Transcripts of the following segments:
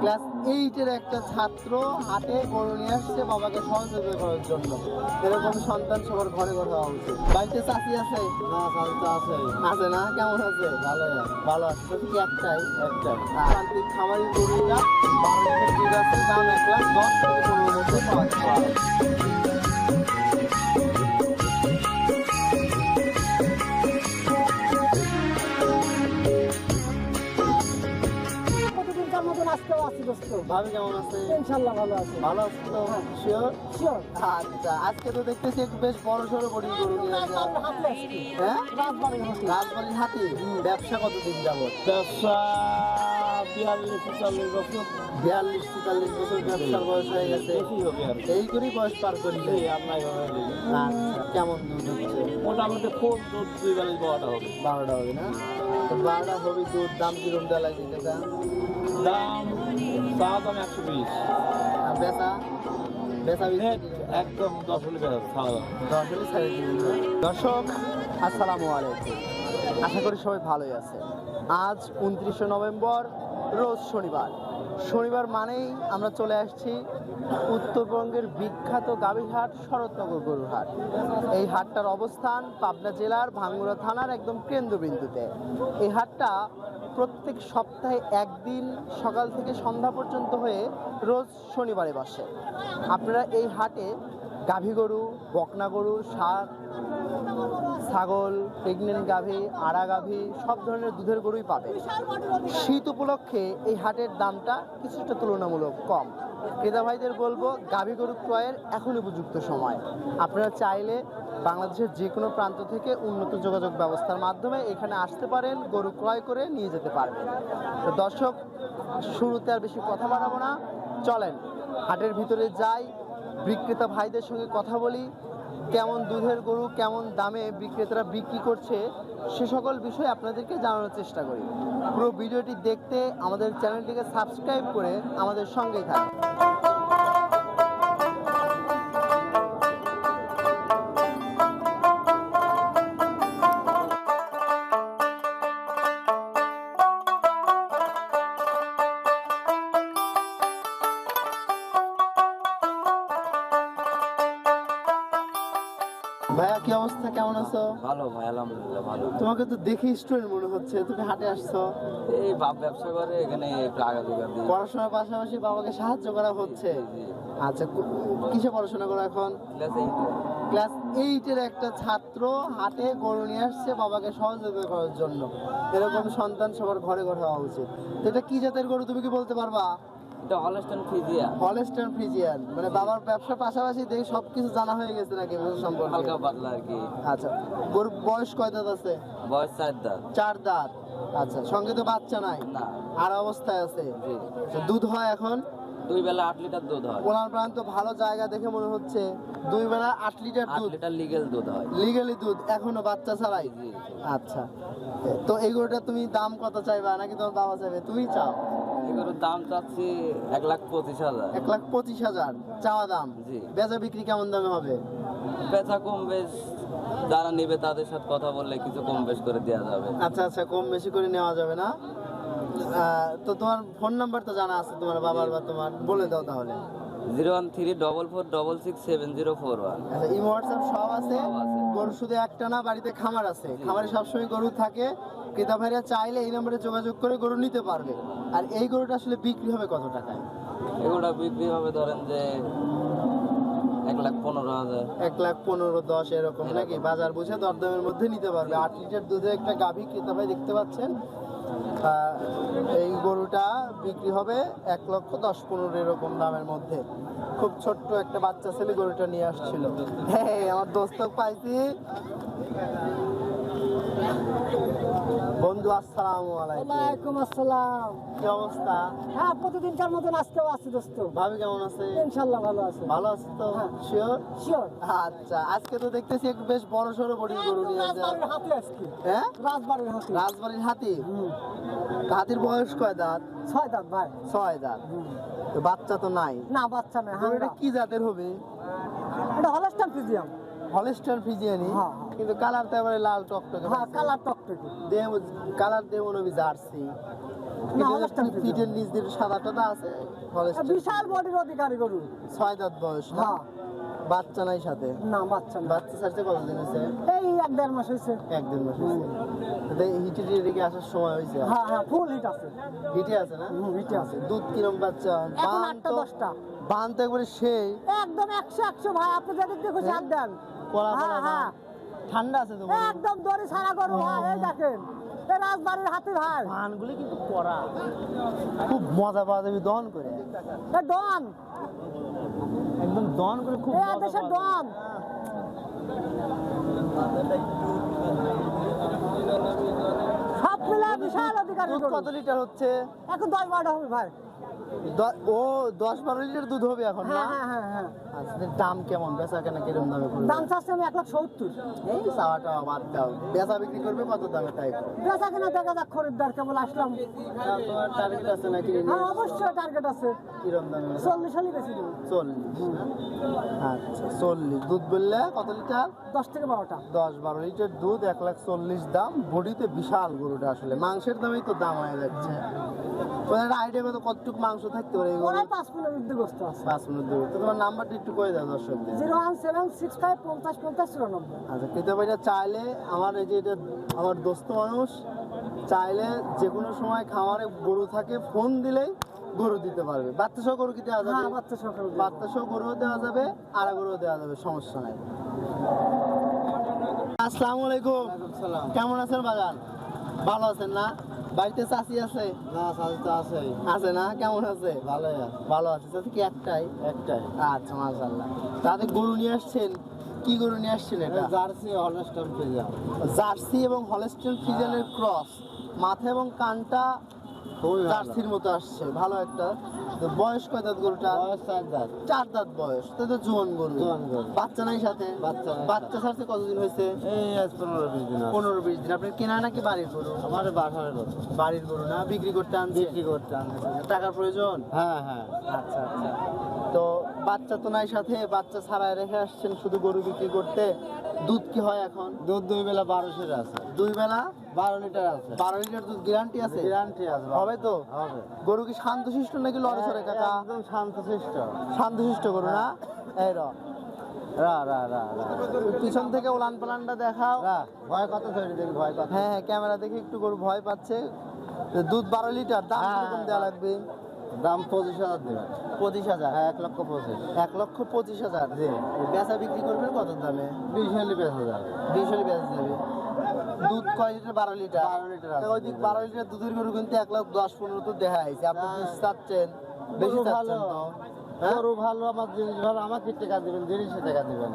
Class এইটের একটা ছাত্র হাটে গরু নিয়ে আসছে বাবাকে সহযোগিতা করার জন্য। এরকম সন্তান সবার ঘরে ঘরে হওয়া উচিত। বাড়িতে চাষি আছে? না চালটা আছে। আছে না? কেমন আছে? ভালো ভালো আছে। তো কি একটাই। একটাই। শান্তি খামারি গরুটা বারো লিটার দুধ আছে দাম এক লাখ দশ থেকে পনেরো মধ্যে পাওয়া যায়। ভাবি কেমন আছে? ইনশাল্লাহ ভালো আছে। ভালো আছে তো? শিওর শিওর আচ্ছা আজকে তো দেখতেছি বেশ বড় সড়ো বডি গরু হ্যাঁ? রাজবাড়ির হাতে। হাতি? ব্যবসা কতদিন যাবত ব্যবসা বিয়াল্লিশ চল্লিশ বছর। বিয়াল্লিশ তেতাল্লিশ বছর ব্যবসার বয়স হয়ে গেছে। এই করেই বয়স পার করি আপনার। আচ্ছা কেমন দুধ হচ্ছে? মোটামুটি খুব দুধ দুই বেলা বারোটা হবে। বারোটা হবে না? বারোটা হবে দুধ দাম কিরম দেওয়া কাকা দাম চা দাম একশো বিশ। আর বেচা? বেচা একদম দশ হলে বেড়া খাওয়া দশ হলে ছেড়ে দিবেন দর্শক আসসালামু আলাইকুম। আশা করি সবাই ভালোই আছে আজ উনত্রিশে নভেম্বর রোজ শনিবার। শনিবার মানেই আমরা চলে আসছি উত্তরবঙ্গের বিখ্যাত গাভীরহাট শরৎনগর গরুর হাট। এই হাটটার অবস্থান পাবনা জেলার ভাঙ্গুড়া থানার একদম কেন্দ্রবিন্দুতে। এই হাটটা প্রত্যেক সপ্তাহে একদিন সকাল থেকে সন্ধ্যা পর্যন্ত হয়ে রোজ শনিবারে বসে। আপনারা এই হাটে গাভী গরু, বকনা গরু শাক ছাগল, প্রেগনেন্ট গাভী, আড়া গাভী, সব ধরনের দুধের গরুই পাবে শীত উপলক্ষে এই হাটের দামটা কিছুটা তুলনামূলক কম। ক্রেতা ভাইদের বলব, গাভী গরু ক্রয়ের এখন উপযুক্ত সময়। আপনারা চাইলে বাংলাদেশের যে কোনো প্রান্ত থেকে উন্নত যোগাযোগ ব্যবস্থার মাধ্যমে এখানে আসতে পারেন, গরু ক্রয় করে নিয়ে যেতে পারবেন। তো দর্শক, শুরুতে আর বেশি কথা বাড়াবো না। চলেন, হাটের ভিতরে যাই, বিক্রেতা ভাইদের সঙ্গে কথা বলি। কেমন দুধের গরু, কেমন দামে বিক্রেতারা বিক্রি করছে, সে সকল বিষয়ে আপনাদেরকে জানানোর চেষ্টা করি। পুরো ভিডিওটি দেখতে আমাদের চ্যানেলটিকে সাবস্ক্রাইব করে আমাদের সঙ্গেই থাকুন। কি অবস্থা? কেমন আছো? ভালো ভাই আলহামদুলিল্লাহ ভালো। তোমাকে তো দেখে স্টুডেন্ট মনে হচ্ছে তুমি হাটে আসছো। এই বাপ ব্যবসা করে এখানে একটু আগা দোকান দিয়ে। পড়াশোনার পাশাপাশি বাবাকে সাহায্য করা হচ্ছে। আচ্ছা কিসে পড়াশোনা করো এখন? ক্লাস এইটের একটা ছাত্র হাটে গরু নিয়ে আসছে বাবাকে সহযোগিতা করার জন্য। এরকম সন্তান সবার ঘরে ঘরে হওয়া উচিত। এটা কি জাতের গরু তুমি কি বলতে পারবা? এটা হলস্টন ফিজিয়া হলেস্টার ফ্রিজিয়ান মানে বাবার ব্যবসার পাশাপাশি দেখে সবকিছু জানা হয়ে গেছে নাকি গরু সম্পর্কে? হালকা পাতলা আর কি। আচ্ছা। গরুর বয়স কয় দাঁত আছে? বয়স চার দাঁত। চার দাঁত। আচ্ছা সঙ্গে তো বাচ্চা নাই। না। আর অবস্থায় আছে। আচ্ছা, দুধ হয় এখন? দুই বেলা আট লিটার দুধ হয়। ওনার প্রান্ত ভালো জায়গা দেখে মনে হচ্ছে। দুই বেলা আট লিটার দুধ। লিটার লিগেল দুধ হয়। লিগালি দুধ এখনও বাচ্চা ছাড়াই? আচ্ছা। তো এই গরুটা তুমি দাম কত চাইবা নাকি তোমার বাবা চাইবে? তুমি চাও। এগুলোর দাম চাচ্ছি এক লাখ পঁচিশ হাজার। এক লাখ পঁচিশ হাজার। চাওয়া দাম? জি। বেচা বিক্রি কেমন দামে হবে? বেচা কম বেশ যারা নেবে তাদের সাথে কথা বললে কিছু কম বেশ করে দেওয়া যাবে। আচ্ছা আচ্ছা কম বেশি করে নেওয়া যাবে না? তো তোমার ফোন নাম্বার তো জানা আছে তোমার বাবার বা তোমার। বলে দাও তাহলে। Zero one three double four double six seven zero four one. আচ্ছা এই হোয়াটসঅ্যাপ সব আছে? গরু শুধু একটা না বাড়িতে খামার আছে। খামারে সবসময় গরু থাকে। ক্রেতা ভাইরা চাইলে এই নম্বরে যোগাযোগ করে গরু নিতে পারবে। আর এই গরুটা আসলে বিক্রি হবে কত টাকায়? এগুলো বিক্রি হবে ধরেন যে এক লাখ পনেরো হাজার। এক লাখ পনেরো দশ এরকম নাকি? বাজার বুঝে দরদামের মধ্যে নিতে পারবে। আট লিটার দুধে একটা গাভী ক্রেতা ভাই দেখতে পাচ্ছেন। এই গরুটা বিক্রি হবে এক লক্ষ দশ পনেরো এরকম দামের মধ্যে। খুব ছোট্ট একটা বাচ্চা ছেলে গরুটা নিয়ে আসছিল। হ্যাঁ আমার দোস্ত পাইছি। বন্ধু আসসালামু আলাইকুম। ওয়ালাইকুম আসসালাম। কি অবস্থা? হ্যাঁ প্রতিদিনকার মতন আজকেও আছি দোস্ত। ভাবি কেমন আছে? ভালো আছে। ভালো আছে তো? হ্যাঁ। শিওর শিওর আচ্ছা আজকে তো দেখতেছি এক বেশ বড় সড়ো গরু নিয়ে আসছে রাজবাড়ির হাতে আজকে। হ্যাঁ? রাজবাড়ির হাতে। রাজবাড়ির হাতি? হাতির বয়স কয় দাঁত? ছয় দাঁত ভাই। ছয় দাঁত। তো বাচ্চা তো নাই? না বাচ্চা নাই হাঙ্গা কি জাতের হবে? এটা হলস্টান ফিজিয়াম। হলেস্টার ফিজিয়ানি? হ্যাঁ, হ্যাঁ। কিন্তু কালার তো এবারে লাল টকটকে হ্যাঁ কালার টকটকে দেহ কালার দেহ নবী জার্সি। না হলস্টান ফ্রিজিয়াম পিঠের নিচ দিয়ে সাদা টাদা আছে? বিশাল বডির অধিকারী গরু। ছয় দাঁত বয়স হ্যাঁ। বাচ্চা নাই সাথে? না বাচ্চা বাচ্চা ছাড়তে কতদিন হয়েছে? এই এক দেড় মাস হয়েছে। এক দেড় মাস হয়েছে। হিটে রেখে আসার সময় হয়েছে? হ্যাঁ হ্যাঁ ফুল হিট আছে। হিটে আছে না? হিটে আছে। দুধ কিরম বাচ্চা? এখন আটটা দশটা। বান তো একবারে সেই। একদম একশো একশো ভাই আপনি যাদের দেখো দেন। কড়া হ্যাঁ হ্যাঁ। ঠান্ডা আছে তো? একদম দড়ি সারা গরু ভাই এই দেখেন। এই রাজবাড়ির হাতে ভাই। বানগুলি কিন্তু কড়া। খুব মজা পাওয়া যাবে দহন করে। ডন একদম দহন করে খুব যাবে। ডন সব মিলে বিশাল অধিকারী কত লিটার হচ্ছে? এখন দশ বারোটা হবে ভাই। ও দশ বারো লিটার দুধ হবে এখন না? হ্যাঁ হ্যাঁ হ্যাঁ। আচ্ছা দাম কেমন? বেচা কেনা কিরম দামে করবে দাম চাচ্ছে আমি এক লাখ সত্তর। এই চাওয়াটা বাদ দাও। বেচা বিক্রি করবে কত দামে তাই বেচা কিনা দেখা যাক খরিদ্দার কেবল আসলাম। তোমার টার্গেট আছে নাকি? হ্যাঁ অবশ্যই টার্গেট আছে। কিরম দামে চল্লিশ হলেই বেশি দেবো। চল্লিশ আচ্ছা চল্লিশ। দুধ বললে কত লিটার? দশ থেকে বারোটা। দশ বারো লিটার দুধ এক লাখ চল্লিশ দাম। বডিতে বিশাল গরুটা আসলে। মাংসের দামেই তো দাম হয়ে যাচ্ছে। ওদের আইডিয়া কত কতটুক মাংস থাকতে পারে পাঁচ মিনিট উদ্যোগস্ত আছে। পাঁচ মিনিট তোমার নাম্বারটা একটু করে দাও দর্শকদের। Zero one seven six five পঞ্চাশ পঞ্চাশ চুরানব্বই। আচ্ছা চাইলে আমার এই যে এটা আমার দোস্ত মানুষ চাইলে যে কোনো সময় খামারে গরু থাকে ফোন দিলেই গরু দিতে পারবে। বাচ্চা সহ গরু কি দেওয়া হ্যাঁ যাবে বাচ্চা সকাল বাচ্চা সহ গরুও দেওয়া যাবে আর গরুও দেওয়া যাবে সমস্যা নাই। আসসালামু আলাইকুম। কেমন আছেন বাগান? ভালো আছেন না? বাড়িতে চাষি আছে? না চাষি তো আছে আছে না? কেমন আছে? ভালো আছে। ভালো আছে। চাষি কি একটাই? একটাই। আচ্ছা মাশাআল্লাহ। তাতে গরু নিয়ে আসছেন? কি গরু নিয়ে আসছেন এটা? Jersey Holstein Friesian. জার্সি এবং হলস্টেল ফ্রিজারের ক্রস। মাথা এবং কানটা। জার্সির মতো আসছে ভালো একটা। বয়স কয় দাঁত গরুটা বয়স চার দাঁত। চার দাঁত বয়স তো তো জোয়ান গরু। জোয়ান গরু। বাচ্চা নাই সাথে? বাচ্চা বাচ্চা ছাড়তে কতদিন হয়েছে? এই আজ পনেরো বিশ দিন। পনেরো বিশ দিন। আপনার কেনা নাকি বাড়ির গরু? আমার বাসার কথা বাড়ির গরু না বিক্রি করতে আনছে? বিক্রি করতে আনছে। টাকার প্রয়োজন? হ্যাঁ হ্যাঁ। আচ্ছা আচ্ছা। তো বাচ্চা তো নাই সাথে বাচ্চা ছাড়াই রেখে আসছেন শুধু গরু বিক্রি করতে। দুধ কি হয় এখন? দুধ দুই বেলা বারোশোর আছে। দুই বেলা? বারো লিটার আছে। বারো লিটার দুধ গ্যারান্টি আছে? গ্যারান্টি আছে হবে তো? হবে। গরু কি শান্তশিষ্ট নাকি লড়ে চড়ে কাকা? একদম শান্ত শিষ্ট শান্তশিষ্ট গরু না? এই র। রা রা রা রা। পিছন থেকে উলান পালানটা দেখাও। ভয় কত তৈরি দেখি ভয় কত। হ্যাঁ হ্যাঁ ক্যামেরা দেখে একটু গরু ভয় পাচ্ছে। দুধ বারো লিটার দাম হ্যাঁ, দেওয়া লাগবে? দাম পঁচিশ হাজার দেবে। পঁচিশ হাজার? হ্যাঁ এক লক্ষ পঁচিশ। এক লক্ষ পঁচিশ হাজার? জি। বেচা বিক্রি করবেন কত দামে? বিশ হলে বেশ হাজার বিশ হলে বেচা যাবে। দুধ কয় লিটার? বারো লিটার। বারো লিটার ওই দিক বারো লিটার দুধের গরু কিন্তু এক লাখ দশ পনেরো তো দেখা হয়েছে আপনি হ্যাঁ। চাচ্ছেন বেশি চাচ্ছেন তো? হ্যাঁ? গরু ভালো আমার জিনিস ভালো আমাকে টাকা দিবেন জিনিসে টাকা দিবেন।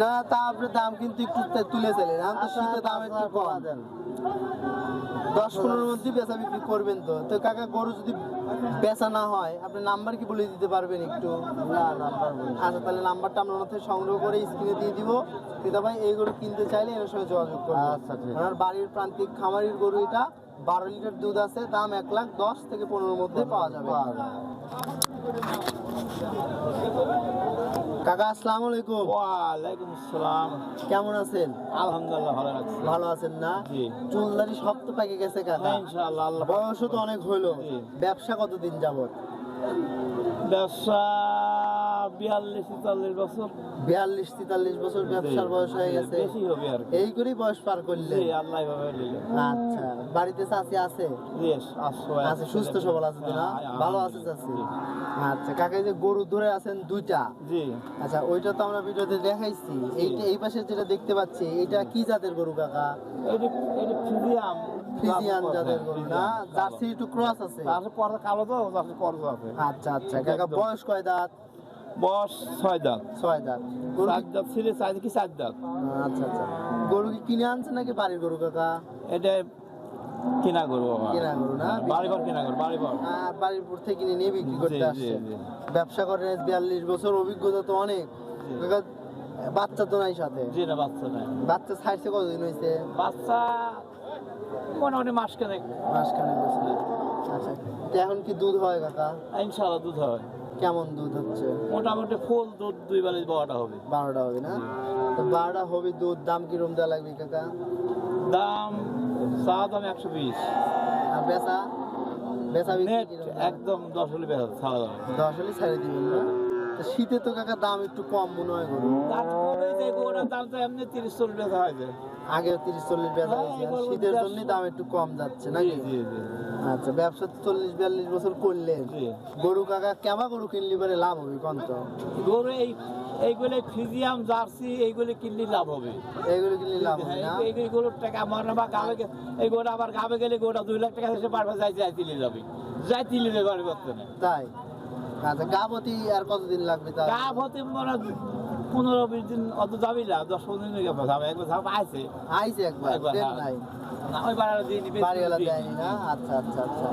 না তা আপনার দাম কিন্তু একটু তুলে চলেন আমি তো আচ্ছা, দাম একটু কমা। দেন। দশ পনেরোর মধ্যে বেচা বিক্রি করবেন তো। তো কাকা গরু যদি বেচা না হয় আপনি নাম্বার কি বলে দিতে পারবেন একটু? না নাম্বার আচ্ছা তাহলে নাম্বারটা আমরা ওনার থেকে সংগ্রহ করে স্ক্রিনে দিয়ে দিব। ক্রেতা ভাই এই গরু কিনতে চাইলে এর সঙ্গে যোগাযোগ করবেন আচ্ছা, ওনার বাড়ির প্রান্তিক খামারির গরু এটা। বারো লিটার দুধ আছে দাম এক লাখ দশ থেকে পনেরোর মধ্যে পাওয়া যাবে। কাকা আসসালামু আলাইকুম। ওয়ালাইকুম আসসালাম। কেমন আছেন? আলহামদুলিল্লাহ ভালো আছি। ভালো আছেন না। চুলদারি সব তো পেকে গেছে কাকা। হ্যাঁ, ইনশাআল্লাহ আল্লাহ বয়সও তো অনেক হইল। ব্যবসা কতদিন যাবত ব্যবসা বিয়াল্লিশ তেতাল্লিশ বছর। বিয়াল্লিশ তেতাল্লিশ বছর ব্যবসার বয়স হয়ে গেছে। বেশি হবে আর এই করেই বয়স পার করলে আল্লাহ ভাবে দিলে। আচ্ছা বাড়িতে চাষি আছে? জি আচ্ছা সুস্থ সবল আছে না? ভালো আছে চাষি কাকা যে গরু ধরে আছেন দুইটা। জি। আচ্ছা ওইটা তো আমরা ভিডিওতে দেখাইছি। এইটা এই পাশে যেটা দেখতে পাচ্ছি এটা কি জাতের গরু কাকা? এটি এটি ফিজিয়াম। ফিজিয়ান জাতের গরু না? জার্সি একটু ক্রস আছে? তারপরে কালো তো তারপরে পর্দা আছে। আচ্ছা আচ্ছা কাকা বয়স কয় দাঁত? বয়স ছয় দাঁত। ছয় দাঁত। গরু চার কি- দাঁত ছিল চার কি চার দাঁত? আচ্ছা আচ্ছা। গরু কি কিনে আনছে নাকি বাড়ির গরু কাকা? এটা কিনা করব কেনা গরু না? বাড়ি ঘর কিনা করব বাড়ি ঘর আর বাড়ির পুর থেকে কিনে নিয়ে বিক্রি করতে জি, জি, আসছে ব্যবসা করেন বিয়াল্লিশ বছর অভিজ্ঞতা তো অনেক। কাকা, বাচ্চা তো নাই সাথে? জি না বাচ্চা নাই। বাচ্চা ছাড়ছে কতদিন হয়েছে বাচ্চা মোটামুটি মাস কেনেক মাসখানেক হয়েছে আচ্ছা এখন কি দুধ হয় কাকা? ইনশাআল্লাহ দুধ হয়। কেমন দুধ হচ্ছে? মোটামুটি ফুল দুধ দুই বালিশ বারোটা হবে। বারোটা হবে না? তো বারোটা হবে দুধ দাম কিরম দেওয়া লাগবে কাকা? দাম চা দাম একশো বিশ। আর বেচা? বেচা বিক্রি নেট একদম দশ হলে বেচা ছাড়া যাবে দশ হলে ছেড়ে দিবেন না? তো শীতে তো কাকা দাম একটু কম মনে হয় গরু তার যে গরুটার দাম তো এমনি তিরিশ চল্লিশ বেচা হয়েছে আগেও তিরিশ চল্লিশ বেচা হ্যাঁ, আর শীতের জন্য দাম একটু কম যাচ্ছে নাকি? আচ্ছা ব্যবসা তো চল্লিশ বিয়াল্লিশ বছর করলেন। গরু কাকা কেমা গরু কিনলি পরে লাভ হবে কোন গরু এই এইগুলো ফিজিয়াম জার্সি এইগুলো কিনলে লাভ হবে। এগুলো কিনলে লাভ হবে না? এই- এই গরুর টাকা আমার বা গাবে এই গরু আবার গাবে গেলে গরুটা দুই লাখ টাকা এসে পারবে যাই যাই তিলে যাবে। যাই তিলে যাবে আর করতে না। তাই? আচ্ছা গাবতি আর কতদিন লাগবে গাব হতে মনে পনেরো বিশ দিন অত যাবি না দশ পনেরো দিন একবার যাবে একবার যাবে আইসে আইছে একবার একবার, হ্যাঁ। নাই। ওই বাড়ি বাড়িওয়ালা দেয়নি না? আচ্ছা আচ্ছা আচ্ছা।